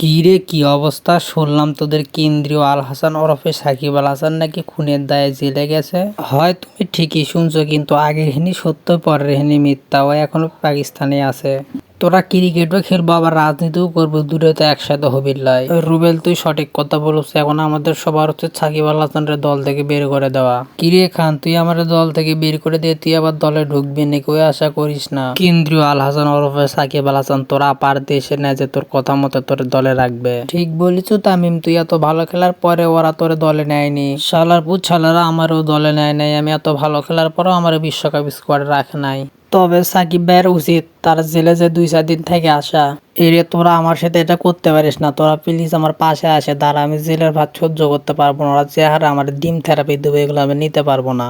কি রে, কি অবস্থা? শুনলাম তোদের কেন্দ্রীয় আল হাসান ওরফে সাকিব আল হাসান নাকি খুনের দায়ে জেলে গেছে। হয় তুমি ঠিকই শুনছো, কিন্তু আগের হিনি সত্য, পরের হিনি মিথ্যা, ও এখনও পাকিস্তানে আছে। তোরা ক্রিকেটও খেলব, আবার রাজনীতিও করব, দূরে তো একসাথে হবির লাই। রুবেল, তুই সঠিক কথা বলছিস, এখন আমাদের সবার হচ্ছে সাকিব আল হাসানের দল থেকে বের করে দেওয়া। কিরে খান, তুই আমার দল থেকে বের করে দিয়ে তুই আবার দলে ঢুকবি নাকি? আশা করিস না। কেন্দ্রীয় আল হাসান ওরফে সাকিব আল হাসান, তোরা পার দেশে নেয় যে তোর কথা মতো তোর দলে রাখবে। ঠিক বলিস তামিম, তুই এত ভালো খেলার পরে ওরা তোর দলে নেয়নি। শালার পুত, শালারা আমারও দলে নেয় নাই, আমি এত ভালো খেলার পরেও আমার বিশ্বকাপ স্কোয়াড রাখে নাই। তবে সাকিবের উচিত তার জেলে যে দুই চার দিন থেকে আসা। এরে তোরা আমার সাথে এটা করতে পারিস না। তোরা প্লিজ আমার পাশে আসে দাঁড়া আমি জেলের ভাত সহ্য করতে পারব না। ওরা যে আমার ডিম থেরাপি দেবে এগুলো আমি নিতে পারব না।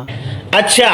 আচ্ছা।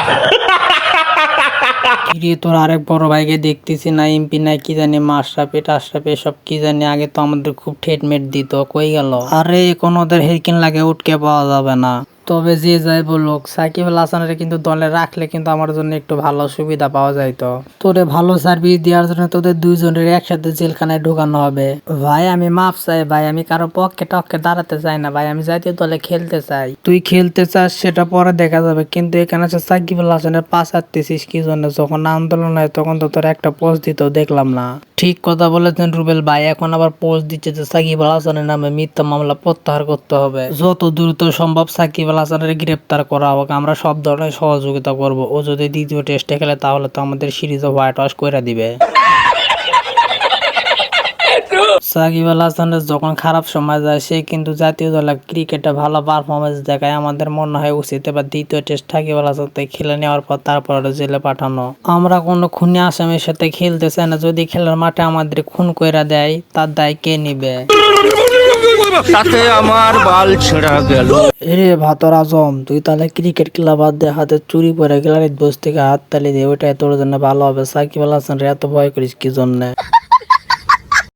তোর আরেক বড় ভাইকে দেখতেছি না এমপি না কি জানি মাসরাপে টাসরাপে সব কি জানি আগে তো আমাদের খুব ঠেটমেট দিত কই গেল? আরে কোনো ওদের হেরকিন লাগে উঠকে পাওয়া যাবে না। তবে যে যাই বলুক, সাকিব আল হাসানের কিন্তু দলে রাখলে কিন্তু আমার জন্য একটু ভালো সুবিধা পাওয়া যাইতো। তোরে ভালো সার্ভিস দেওয়ার জন্য তোদের দুইজনের একসাথে জেলখানায় ঢুকানো হবে। ভাই, আমি মাপ চাই, ভাই, আমি কারও পক্ষে টক্ষে দাঁড়াতে চাই না, ভাই, আমি জাতীয় দলে খেলতে চাই। তুই খেলতে চাস, সেটা পরে দেখা যাবে, কিন্তু এখানে হচ্ছে সাকিব আল হাসানের পাশ আটতেছিস কি জন্য যখন আন্দোলন হয়, তখন তো তোর একটা পোস্ট দিতেও দেখলাম না। ঠিক কথা বলেছেন রুবেল ভাই, এখন আবার পোস্ট দিচ্ছে যে সাকিব আল হাসানের নামে মিথ্যা মামলা প্রত্যাহার করতে হবে। যত দ্রুত সম্ভব সাকিব আল হাসানের গ্রেপ্তার করা হোক, আমরা সব ধরনের সহযোগিতা করব। ও যদি দ্বিতীয় টেস্টে খেলে, তাহলে তো আমাদের সিরিজ হোয়াইট ওয়াশ করে দিবে। সাকিব আল হাসানের যখন খারাপ সময় যায় সে কিন্তু জাতীয় দলে ক্রিকেটে ভালো পারফরমেন্স দেখায়। আমাদের মনে হয় উচিত এবার দ্বিতীয় টেস্ট সাকিব আল হাসানকে খেলে নেওয়ার পর তারপর জেলে পাঠানো। আমরা কোনো খুনি আসামির সাথে খেলতে চাই না। যদি খেলার মাঠে আমাদের খুন কইরা দেয় তার দায় কে নিবে? তাতে আমার বাল ছেঁড়া গেল। এরে ভাতর আজম তুই তাহলে ক্রিকেট খেলা বাদ দে হাতে চুরি পরে গ্যালারিত বস থেকে হাত তালি দে ওইটাই তোর জন্য ভালো হবে। সাকিব আল হাসান এত ভয় করিস কি জন্য?